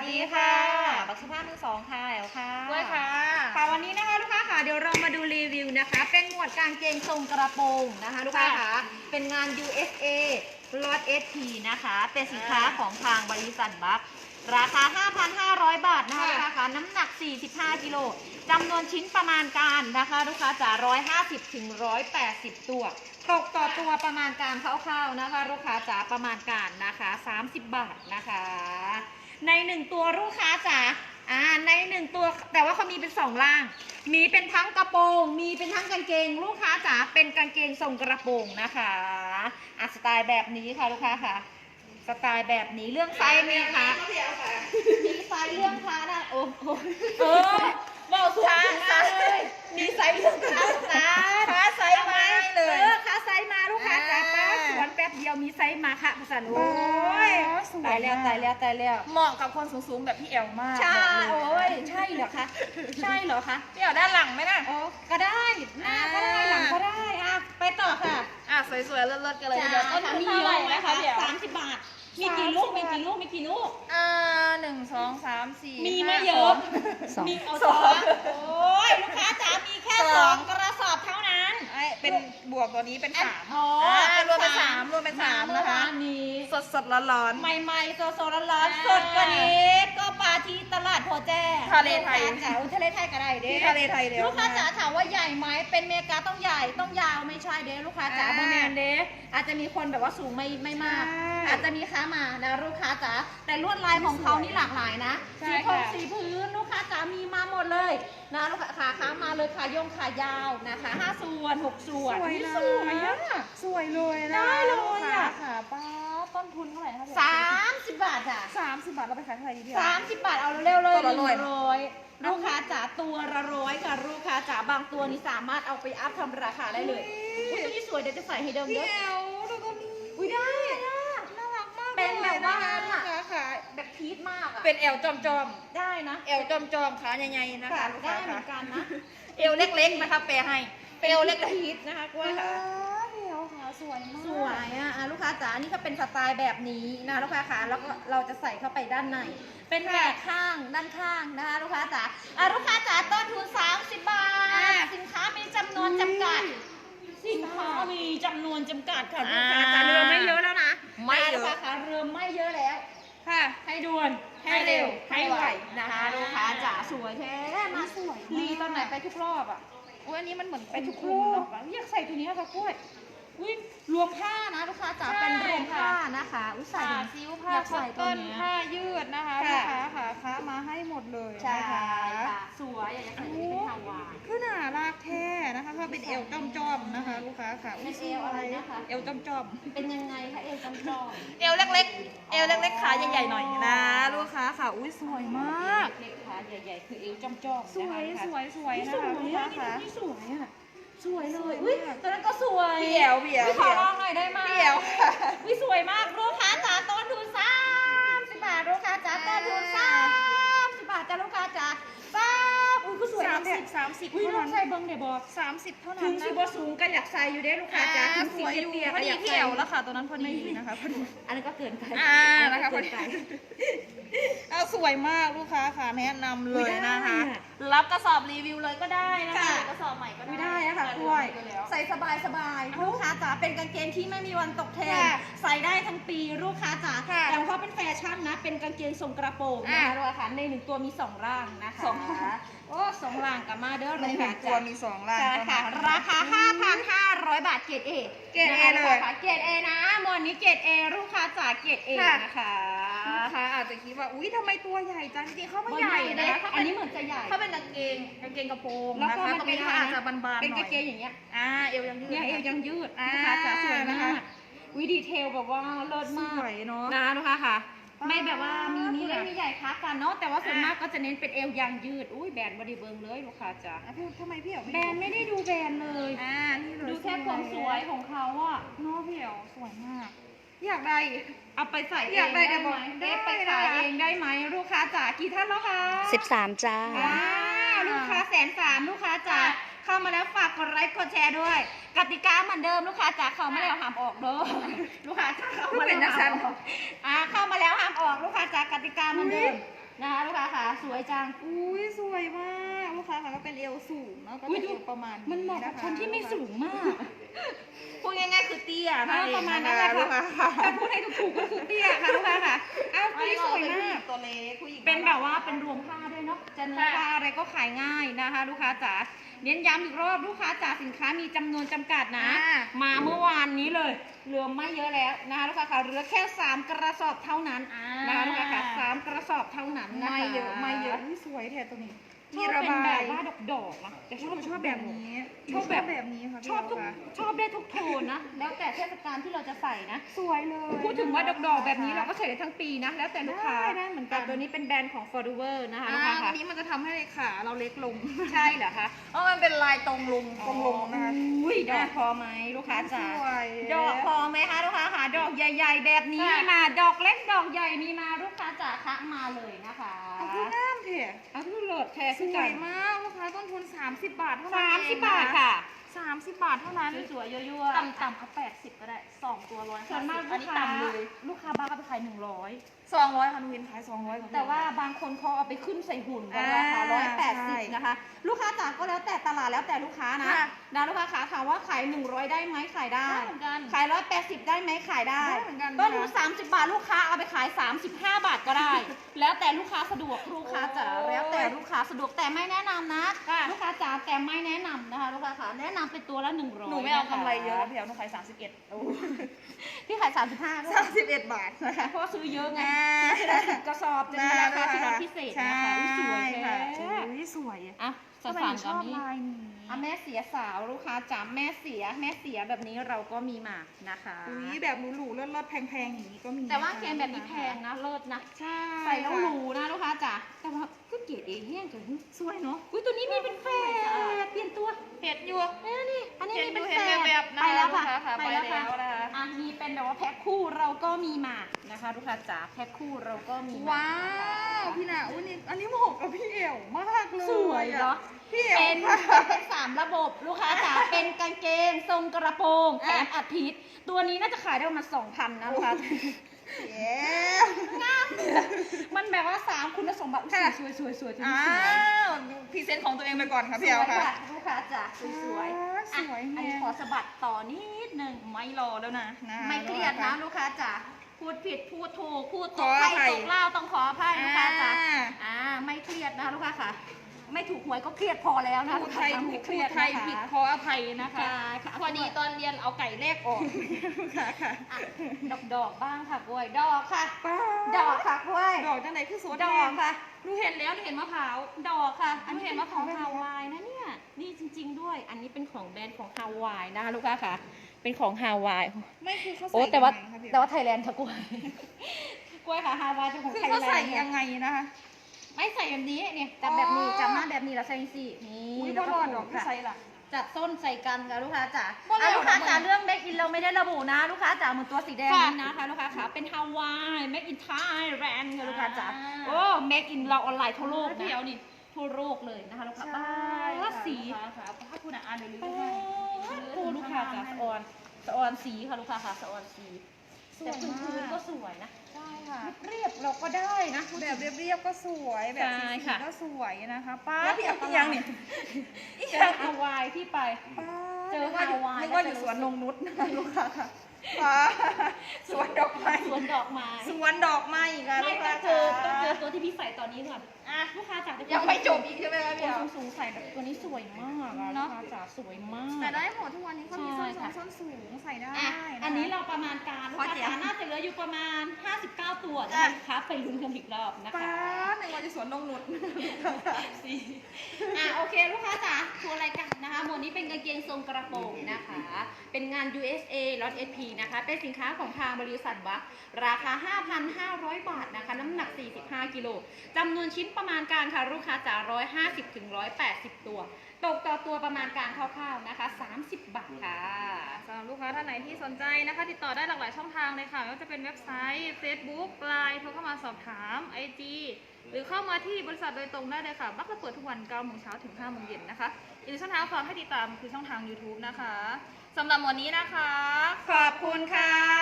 สดีค่ะบักสภาพมือสองค่ะแอลค่ะด้วยค่ะ ค่ะวันนี้นะคะลูกค้าค่ะเดี๋ยวเรามาดูรีวิวนะคะ เป็นหมวดกางเกงทรงกระโปรงนะคะลูกค้าค่ะเป็นงาน USA ลอต SP นะคะ เป็นสินค้าของทางบริษัทบัคราคา 5,500 บาทนะคะลูกค้าค่ะน้ำหนัก 45 กิโลจำนวนชิ้นประมาณการนะคะลูกค้าจ๋า150ถึง180 ตัวตกต่อตัวประมาณการคร่าวๆนะคะ ลูกค้าจ๋าประมาณการนะคะ 30 บาทนะคะ ในหนึ่งตัวลูกค้าจ๋าอ่าในหนึ่งตัวแต่ว่าเขามีเป็นสองล่าง มีเป็นทั้งกระโปรง มีเป็นทั้งกางเกง ลูกค้าจ๋าเป็นกางเกงทรงกระโปรงนะคะอะสไตล์แบบนี้ค่ะลูกค้าค่ะ สไตล์แบบนี้เรื่องไซส์มีค่ะมีไซส์เรื่องค้านะโอ้โหเออบอกสุดค้าเลยมีไซส์เรื่องค้าจ้าค้าไซส์มาเลยออค้าไซส์มาลูกค้า บเดียวมีไซส์มาค่ะภาษาโอ้ยสวยตายแล้วมากตายแล้วตายแล้ว เหมาะกับคนสูงๆแบบพี่แอลมากใช่บอกเลโอ้ยใช่เหรอคะใช่เหรอคะพี่แอลด้านหลังไหมนะโอ้ก็ได้หน้าก็ได้หลังก็ได้อะไปต่อค่ะอะสวยๆเลิศๆกันเลยจ้าเดี๋ยวต้นทุนมีเท่าไหร่นะคะพี่แอลสามสิบบาทมีกี่ลูก มีกี่ลูก มีกี่ลูก อ่าหนึ่งสองสามสี่มีห้าไม่เยอะสองมีเอาสสอองงโอ้ยลูกค้าจ๋ามีแค่สสอองงกระสอบเท่านั้นไอ้ เป็นบวกตัวนี้เป็นสามอ๋ออ่าเป็นรวมเป็นสามรวมเป็นสามเมื่อนะคะวานนี้ สดสดๆร้อน ใหม่ๆโซโซร้อนๆอ่าสดกว่านี้ ก็ปลาที่ตลาดโพแจ้ทะเลไทยลูกค้าจ๋าอุ๊ยทะเลไทยก็ได้ๆเด้ที่ทะเลไทยเดี๋ยวลูกค้าจ๋าถามว่าใหญ่ไหมเป็นเมกาต้องใหญ่ต้องยาวไม่ใช่เด้ลูกค้าจ๋าอ่าบางแมนเด้อาจจะมีคนแบบว่าสูงไม่ไม่มาก ใช่อาจจะมีค้ามานะลูกค้าจ๋าแต่ลวดลายของเขานี่หลากหลายนะใช่สีทองค่ะ สีพื้นลูกค้าจ๋ามีมาหมดเลย นะลูกค้าขาค้ามาเลยขายงขายาวนะคะห้าส่วนหกส่วนสวยนี่นะสวยอะสวยเลยนะได้เลยอะค่ะป้าต้นทุนเท่าไหร่คะสามสิบบาทจ้ะสามสิบบาทเราไปขายเท่าไหร่ดีพี่สามสิบบาทเอาเร็วๆเลยตัวละร้อยหนึ่งร้อยลูกค้าจ๋าตัวละร้อยค่ะลูกค้าจ๋าบางตัวนี่สามารถเอาไปอัพทำราคาได้เลยอุ้ยตัวนี้สวยเดี๋ยวจะใส่ให้เดิมพี่เด้อแอลแล้วก็มีอุ้ยได้อะน่ารักมากเป็นแบบว่า แบบพีทมากอะเป็นแอลจอมจอมได้นะๆแอลจอมจอมๆขาใหญ่ๆนะคะลูกได้ค้าเหมืค่ะอนกันนะเอวเล็กๆนะคะแปลให้เอวเล็กพีทนะคะกล้วยๆค่ะพี่แอลค่ะสวยมากสวยอะอะลูกค้าจ๋าอันนี่ก็เป็นสไตล์แบบนี้นะลูกค้าค่ะแล้วก็เราจะใส่เข้าไปด้านใน เป็นแหวกข้างด้านข้างนะคะลูกค้าจ๋าอะลูกค้าจ๋าต้นทุน30 บาท สินค้ามีจำนวนจำกัดสินค้ามีจำนวนจำกัดค่ะลูกค้าจ๋าอ่าเรือไม่เยอะแล้วนะไม่เยอะลูกค้าค่ะเรือไม่เยอะแล้ว ค่ะ ให้ด่วน ให้เร็วให้ไวให้ไวนะคะลูกค้าจ๋าสวยแท้มาสวยรีตอนไหนไปทุกรอบอะอุ้ยอันนี้มันเหมือนไปทุกรูปอยากใส่ตัวนี้ค่ะกล้วยอุ้ยรวมผ้านะลูกค้าจ๋าเป็นรวมผ้านะคะอุ้ยใส่ผ้าตัวนี้ซิ้วผ้าอยากคอใส่ตตัวตอนเนี้ยผ้ายืดนะคะค่ะลูกค้าค่ะค้ามาให้หมดเลยใช่นะคะค่ะสวยอยากจะใส่ตัวนี้เป็นฮาวายคือหนาลากแท้ นะคะเขาเป็นเอวจอมจอมๆนะคะ ลูกค้าค่ะเป็นเอวอะไรนะคะ เอวจอมจอมเป็นยังไงคะเอวจำจอมๆเอวเล็กๆ เอวเล็กๆขาใหญ่ๆหน่อยนะ ลูกค้าค่ะอุ้ยสวยมาก เล็กขาใหญ่ๆคือเอวจำจอมสวยนะคะสวยสวยนี่นะสวคะยลูกอะค้านี่ค่ะ นี่สวยอะสวยเลสวยยมากอุ้ยตัวนั้นก็สวยพี่แอวพี่แอวอุ๊ยขพี่อแอวลองหน่อยได้ไหมพี่แอวค่ะ วิสวยมากลูกค้าจ๋าต้นทุนสามสิบบาทลูกค้าจ๋าต้นทุนสามสิบบาทจ้าลูกค้าจ๋าสามอุ้ยก็สวย สาม เนี่สิยบสามสิบอุ้ยเท่าลอนั้งนใส่เบิ้งเดี๋ยวบอกสามสิบเท่าถึนั้นงนะสิบ่สูงก็อยากใส่อยู่เด้ลูกค้าจ๋าถึงสสิวยอยู่เตี้ยๆพอก็ดีอยากพี่ใส่ แอวแล้วค่ะตัวนั้นพอดีนะคะพอดี อันนั้นก็เกินไปอ่าอันะคะก็พอเกิดีไปเอา สวยมากลูกค้าค่ะแนะนำเลยนะคะ อุ๊ยได้อะ รับกระสอบรีวิวเลยก็ได้นะคะค่ะกระสอบใหม่ก็ไม่ได้ได้อะค่ะแต่กล้วย เดือนแล้วใส่สบายสบายๆลูกค้าจ๋าเป็นกางเกงที่ไม่มีวันตกเทรนด์ค่ะใส่ได้ทั้งปีลูกค้าจ๋าค่ะแต่เพราะเป็นแฟชั่นนะ เป็นกางเกงทรงกระโปรงนะอะคะลูกค้าในหนึ่งตัวมีสองร่างนะคะสองร่าง โอ้สองร่างกับมาเด้อในลูกหนึ่ค้างตัวจ๋ามีสองลายใช่ค่ะราคา 5,500 บาทเกรดเอเกรด A เลยเกรดเอนะหมวดนี้เกรดเอลูกค้าจ๋าเกรดเอค่ะ นะคะ ลูกค้าอาจจะคิดว่าอุ้ยทำไมตัวใหญ่จังจริงๆเขาไม่ใหญ่นะอันนี้เหมือนจะใหญ่เขาเป็นกางเกงกางเกงกระโปรงแล้วนะก็คะมันตรงเป็นนี้เขาอาจจะบานๆหน่อยเป็นกางเกงอย่างเงี้ยอ่าเอวยังยืดเนี่ยเอวยังยืดอ่าลูกค้าจ๋าสวยนะนะคะคะวิดีเทลแบบว่าเลิศสมากวยเนาะนะคะลูกค้าค่ะว้าวไม่แบบว่ามีมีเล็กค่ะมีใหญ่ค้ากันเนาะแต่ว่าส่วนอะ มากก็จะเน้นเป็นเอวยางยืดอุ้ยแบรนด์บริเบิงเลยลูกค้าจ๋าอะพี่ทำไมพี่เอ๋แบรนด์ไม่ได้ดูแบรนด์เลย อ่านี่เลยดูแค่ความสวยของเขาอะเนาะพี่เอ๋สวยมาก อยากได้ เอาไปใส่เออยางกได้ได้แต่ไหบมอกได้ได้ไปขายได้เองได้ไหมลูกค้าจ๋ากี่ท่านแล้วคะสิบสามจ้า อ่าลูกค้าแสนสามลูกค้าจ๋าเข้ามาแล้วฝากกดไลค์กดแชร์ด้วย กติกาเหมือนเดิมลูกค้าจ๋าเข้ามาแล้วห้ามออกเด้อลูกค้าจ๋าเข้ามาแล้วห้ามออกอ่าเข้ามาแล้วห้ามออกลูกค้าจ๋ากติกาเหมือนเดิม นะคะลูกค้าค่ะสวยจัง อุ้ยสวยมากลูกค้าค่ะก็เป็นเอวสูงเนาะก็อุ๊ยจะดู เอวประมาณมันเหมาะกับะะคนที่ไม่สูงมาก พูดง่ายๆคือเตี้ยอ่าประมาณนั้นแหละลูกค้าค่ะถ้าพูดให้ถูกๆก็คือเตี้ยค่ะลูกค้าค่ะเอ้าไม่นี่สสววยยมามากก ตัวเล็กผู้หญิงเป็นแบบว่าเป็นรวมผ้าด้วยเนาะจะเนื้อผ้าอะไรก็ขายง่ายนะคะ ลูกค้าจ๋า เน้นย้ำอีกรอบลูกค้าจ๋าสินค้ามีจำนวนจำกัดนะ อ่า มาเมื่อวานนี้เลยเหลือไม่เยอะแล้วนะคะลูกค้าค่ะเหลือแค่3กระสอบเท่านั้นอ่านะคะลูกค้าค่ะสามกระสอบเท่านั้นนะคะ ไม่เยอะไม่เยอะอุ้ยสวยแท้ตัวนี้ ชอบเป็นแบบว่าดอกๆนะแต่ชอบชอบแบบนี้ ชอบแบบแบบนี้ค่ะชอบทุกพี่เาค่ะชอบได้ทุกโทนนะ แล้วแต่เทศกาลที่เราจะใส่นะ สวยเลย พูดถึงว่าดอกๆแบบนี้เราก็ใส่ได้ทั้งปีนะ แล้วแต่ลูกค้าได้ได้เหมือนกัน แต่ตัวนี้เป็นแบรนด์ของ Forever นะคะอ่าลูกค้าอัค่ะนนี้มันจะทำให้ขาเราเล็กลง ใช่เหรอคะเพราะมันเป็นลายตรงลงตรงลงนะคะ อุ้ยดอกพอไหมลูกค้าจ๋าสวยดอกพอไหมคะลูกค้าค่ะดอกใหญ่ ๆ แบบนี้ค่ะ มีมาดอกเล็กดอกใหญ่มีมาลูกค้าจ๋าคะมาเลยนะคะ เอาคืองามเถอะ เอาทุกโหลดแทนสวยมากลูกค้าต้นทุน 30 บาทเท่านั้นสามเองสิบบาทค่ะ 30 บาทเท่านั้นสวยๆยั่วๆต่ำต่ำๆเอา80 ก็ได้ 2 ตัวร้อยส่วนมากอัลูนกนี้ค้าต่ำเลยลูกค้าบ้าก็ไปขาย หนึ่งร้อย200ค่ะหนูเห็นขาย200ของแต่ว่าบางคนเขาเอาไปขึ้นใส่หุ่นกันราคาอ่าร้อยแปดใช่สิบนะคะ ลูกค้าจ๋าก็แล้วแต่ตลาดแล้วแต่ลูกค้านะค่ะนะลูกค้าขาถามว่าขายหนึ่งร้อยได้ไหมขายได้ได้เหมือนกันขายร้อยแปดสิบได้ไหมขายได้ได้เหมือนกันต้นทุนนะคะสามสิบบาทลูกค้าเอาไปขายสามสิบห้าบาทก็ได้ แล้วแต่ลูกค้าสะดวกลูกค้าจ๋าโอ้ยแล้วแต่ลูกค้าสะดวกแต่ไม่แนะนำนะค่ะลูกค้าจ๋าแต่ไม่แนะนำนะคะ ลูกค้าขาแนะนำเป็นตัวละหนึ่งร้อยหนูไม่เอากำไรเยอะพี่เอาหนูขาย31พี่ขายสามสิบห้าด้วย31บาทนะคะเพราะว่าซื้อเยอะไงอ่าซื้อทีละสิบกระสอบจะมีราคาที่ลดพิเศษนะคะอุ๊ยสวยค่ะแท้อุ้ยสวยอะสทำไมสาหนนูชก็อบมีลายนี้อะแม่เสียสาวลูกค้าจ๋าแม่เสียแม่เสียแบบนี้เราก็มีมานะคะ อุ้ยแบบหรูๆเลิศๆแพงๆอย่างนี้ก็มีแต่ว่าะคะเกมแบบนี้แพงนะเลิศนะ ใช่ใส่แล้วหรูนะลูกค้าจ๋าแต่ว่าก็เกรดเอแห้งจังสวยเนาะอุ้ยตัวนี้มีเป็นแฟดเปลี่ยนตัว เห็ดอยู่ เอ้ยนี่อันนี้เห็นมีเป็นอยู่แฟเห็นดแบบๆนะคะไปแล้วค่ะ ลูกค้าค่ะไปแล้วค่ะไปแล้วนะคะ อะมีเป็นแบบว่าแพ็คคู่เราก็มีมานะคะลูกค้าจ๋าแพ็คคู่เราก็มีมาว้าวพี่นาอุ้ยนี่อันนี้เหมาะกับพี่เอ๋วมากเลยสวยเหรอพี่เอ๋วเป็นค่ะเป็นสามระบบลูกค้าจ๋าเป็นกางเกงทรงกระโปรงแถมอัดพีทตัวนี้น่าจะขายได้ประมาณสองพันนะลูกค้าเย้ มันแบบว่าสามคุณสมบัติค่ะสวยสวยสวยสวยอ้าสวยวพรีเซนต์ของตัวเองไปก่อนค่ะสพี่เอ๋ววยค่ะค่ะลูกค้าจ๋าสวยสวยอ่าอะสวยอันนี้แฮะขอสะบัดต่อนิดนึงไม่รอแล้วนะนะไม่เครียดนะลูกค้าจ๋าพูดผิดพูดถูกพูดตขกออใครภัยตกเล่าต้องขออภัยลูกค้าจ๋าอ่าอ่าไม่เครียดนะคะลูกค้าค่ะ ไม่ถูกหวยก็เครียดพอแล้วนะพูดไทยลูถูกกค้าพูดไทยม่เคผิรีดดขออภัยนะคะใช่ค่ะพอดีตอนเรียนเอาไก่แรกออกค่ะค่ะดอกดอกๆบ้างค่ะกล้วยดอกค่ะ ป้าดอกค่ะกล้วย ดอกจังไหนคือโซดดาอกค่ะ หนูเห็นแล้วหนูเห็นมะพร้าวดอกค่ะอัอันนนี้นี้เป็เห็นนว่าของของฮาวายนะเนี่ย นี่จริง ๆ ด้วย อันนี้เป็นของแบรนด์ของฮาวายนะคะลูกค้าค่ะ เป็นของฮาวาย ไม่คือเขาใส่โอ้แต่ว่ายังไงคะพี่แต่ว่าไทยแลนด์ค่ะกล้วย กล้วยค่ะฮาวายเป็นของคือไทยเขาแลใส่นด์ยังไงนะคะ ไม่ใส่แบบนี้เนี่ยจับแบบนี้อ๋อจับหน้าแบบนี้แล้วใส่สินี่อุ้ยแล้บ่วก็รอดผูดอกกที่ค่ะใส่ล่ะ จัดส้นใส่กันค่ะลูกค้าจ๋าบ่รอดอะลูกค้าจ๋าดอกมันเรื่อง make in เราไม่ได้ระบุนะ ลูกค้าจ๋าเหมือนตัวสีแดงค่ะ นี้นะคะลูกค้าขาเป็นฮาวาย make in Thailand ค่ะลูกค้าจ๋าอ่า โอ้ make in เราออนไลน์ทั่วโลกเดี๋นะยวนี่ทั่วโลกเลยนะคะลูกค้าใช่บ้าสีค่ะค่ะถ้าคุณอ่านเดี๋ยวลืมป้าให้ดพูลูกค้าจ๋าสะออนสะออนสีค่ะลูกค้าค่ะสะออนสี สวแต่ยพื้นมาพื้นก็กสวยนะ ใช่ค่ะ เรียบเราก็ได้นะ แบบเรียบๆก็สวยแบบใช่สีค่ะๆก็สวยนะคะป้าแล้วพี่พี่เอาเอาอีกอย่างนี่อีกเจอย่าองฮาวายที่ไป ป้าเจอนึกว่าอยู่ฮาวายนึกว่าอแล้วยู่จะสวนรู้นสึกงนุชนะคะลูกค้าค่ะป้าสวนดอกไม้สวนดอกไม้สวนดอกไม้ค่ะไม่ลูกต้อค้างเจอจ๋าต้องเจอ ตัวที่พี่ใส่ตอนนี้ก่อนอะลูกค้าจ๋าจะยังไม่จบอีกใช่ไหมคะคพี่นเอาสูงๆใส่แบบตัวนี้สวยมากอะเนลูอะ กค้าจ๋าสวยมาก แต่ได้หมดทุกวันนี้เขามีส้นใช่สูค่ะงส้นสูงใส่ได้อะะอันนี้เราประมาณการลูกขอค้าเสียงจ๋าน่าจะเหลืออยู่ประมาณ 59 ตัวอะนะคะไปลุ้นกันอีกรอบนะป้าคะหนึ่งวันจะสวนนงนุชอะโอเคลูกค้าจ๋าทัวร์ราย การนะคะหมวดนี้เป็นกางเกงทรงกระโปรงนะคะ เป็นงาน USA ล็อต SP นะคะ เป็นสินค้าของทางบริษัทวัคราคา 5,500 บาทนะคะ น้ำหนัก 45 กิโลจำนวนชิ้นประมาณการค่ะลูกค้าจ๋า150ถึง180 ตัว ตกต่อตัวประมาณการคร่าวๆนะคะ 30 บาทค่ะสำหรับลูกค้าท่านไหนที่สนใจนะคะ ติดต่อได้หลากหลายช่องทางเลยค่ะไม่ว่าจะเป็นเว็บไซต์ Facebook Line โทรเข้ามาสอบถาม IG หรือเข้ามาที่บริษัทโดยตรงได้เลยค่ะบักจะเปิดทุกวัน9โมงเช้าถึง5โมงเย็นนะคะ อีกช่องทางฝากให้ติดตามคือช่องทาง YouTube นะคะสำหรับวันนี้นะคะ ขอบคุณค่ะ